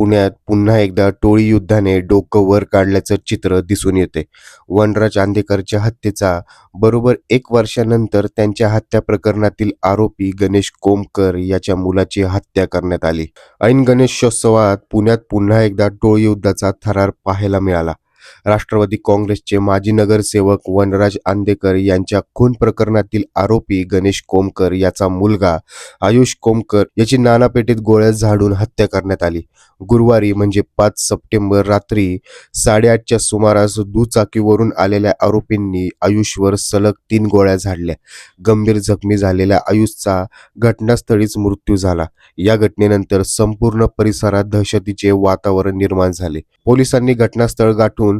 पुण्यात पुन्हा एकदा टोळी युद्धाने डोकं वर काढल्याचं चित्र दिसून येते. वनराज आंदेकरच्या हत्येचा बरोबर एक वर्षानंतर त्यांच्या हत्या प्रकरणातील आरोपी गणेश कोमकर याच्या मुलाची हत्या करण्यात आली. ऐन गणेशोत्सवात पुण्यात पुन्हा एकदा टोळी युद्धाचा थरार पाहायला मिळाला. राष्ट्रवादी काँग्रेसचे माजी नगरसेवक वनराज आंदेकर यांच्या खून प्रकरणातील आरोपी गणेश कोमकर याचा मुलगा आयुष कोमकर याची नानापेठेत गोळ्या झाडून हत्या करण्यात आली. गुरुवारी म्हणजे पाच सप्टेंबर रात्री साडेआठच्या सुमारास दुचाकीवरून आलेल्या आरोपींनी आयुषवर सलग तीन गोळ्या झाडल्या. गंभीर जखमी झालेल्या आयुषचा घटनास्थळीच मृत्यू झाला. या घटनेनंतर संपूर्ण परिसरात दहशतीचे वातावरण निर्माण झाले. पोलिसांनी घटनास्थळ गाठून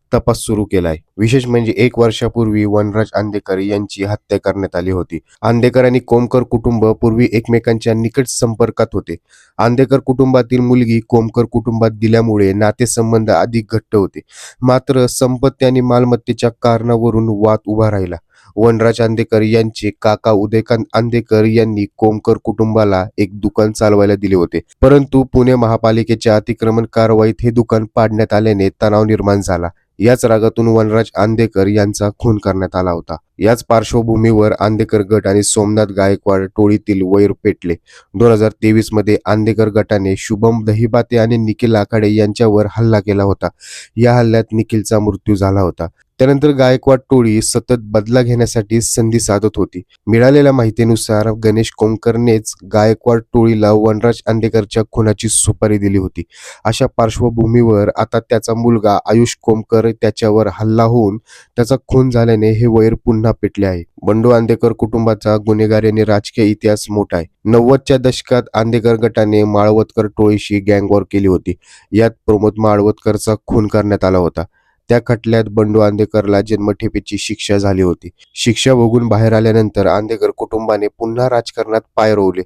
तपास सुरू केलाय. विशेष म्हणजे एक वर्षापूर्वी वनराज आंदेकर यांची हत्या करण्यात आली होती. आंदेकर आणि कोमकर कुटुंब पूर्वी एकमेकांच्या निकट संपर्कात होते. आंदेकर कुटुंबातील मुलगी कोमकर कुटुंबात दिल्यामुळे नातेसंबंध अधिक घट्ट होते. मात्र संपत्ती आणि मालमत्तेच्या कारणावरून वाद उभा राहिला. वनराज आंदेकर यांचे काका उदयकांत आंदेकर यांनी कोमकर कुटुंबाला एक दुकान चालवायला दिले होते. परंतु पुणे महापालिकेच्या अतिक्रमण कारवाईत हे दुकान पाडण्यात आल्याने तणाव निर्माण झाला. याच रागातून वनराज आंदेकर यांचा खून करण्यात आला होता. याच पार्श्वभूमीवर आंदेकर गट आणि सोमनाथ गायकवाड टोळीतील वैर पेटले. दोन हजार तेवीसमध्ये आंदेकर गटाने शुभम दहिबाते आणि निखिल आखाडे यांच्यावर हल्ला केला होता. या हल्ल्यात निखिलचा मृत्यू झाला होता. त्यानंतर गायकवाड टोळी सतत बदला घेण्यासाठी संधी साधत होती. मिळालेल्या माहितीनुसार गणेश कोमकरनेच गायकवाड टोळीला वनराज आंदेकरच्या खुनाची सुपारी दिली होती. अशा पार्श्वभूमीवर आता त्याचा मुलगा आयुष कोमकर त्याच्यावर हल्ला होऊन त्याचा खून झाल्याने हे वैर पुन्हा पेटले आहे बंडू आंदेकर कुटुंबाचा गुन्हेगारी आणि राजकीय इतिहास मोठा आहे. नव्वदच्या दशकात आंदेकर गटाने माळवतकर टोळीशी गँगवॉर केली होती. यात प्रमोद माळवतकरचा खून करण्यात आला होता. त्या खटल्यात बंडू आंदेकरला जन्मठेपेची शिक्षा झाली होती. शिक्षा भोगून बाहेर आल्यानंतर आंदेकर कुटुंबाने पुन्हा राजकारणात पाय रोवले.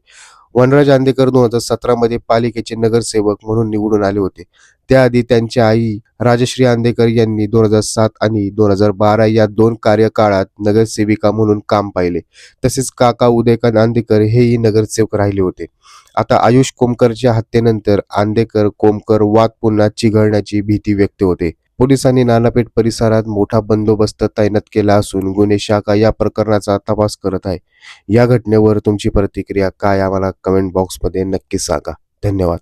वनराज आंदेकर दोन हजार सतरा मध्ये पालिकेचे नगरसेवक म्हणून निवडून आले होते. त्याआधी त्यांची आई राजश्री आंदेकर यांनी दोन हजार सात आणि दोन हजार बारा या दोन कार्यकाळात नगरसेविका म्हणून काम पाहिले. तसेच काका उदयकांत आंदेकर हेही नगरसेवक राहिले होते. आता आयुष कोमकरच्या हत्येनंतर आंदेकर कोमकर वाद पुन्हा चिघळण्याची भीती व्यक्त होते. पोलिसांनी नानापेठ परिसरात मोठा बंदोबस्त तैनात केला असून गुन्हे शाखा या प्रकरणाचा तपास करत आहे. या घटनेवर तुमची प्रतिक्रिया काय? आम्हाला कमेंट बॉक्समध्ये नक्की सांगा. धन्यवाद.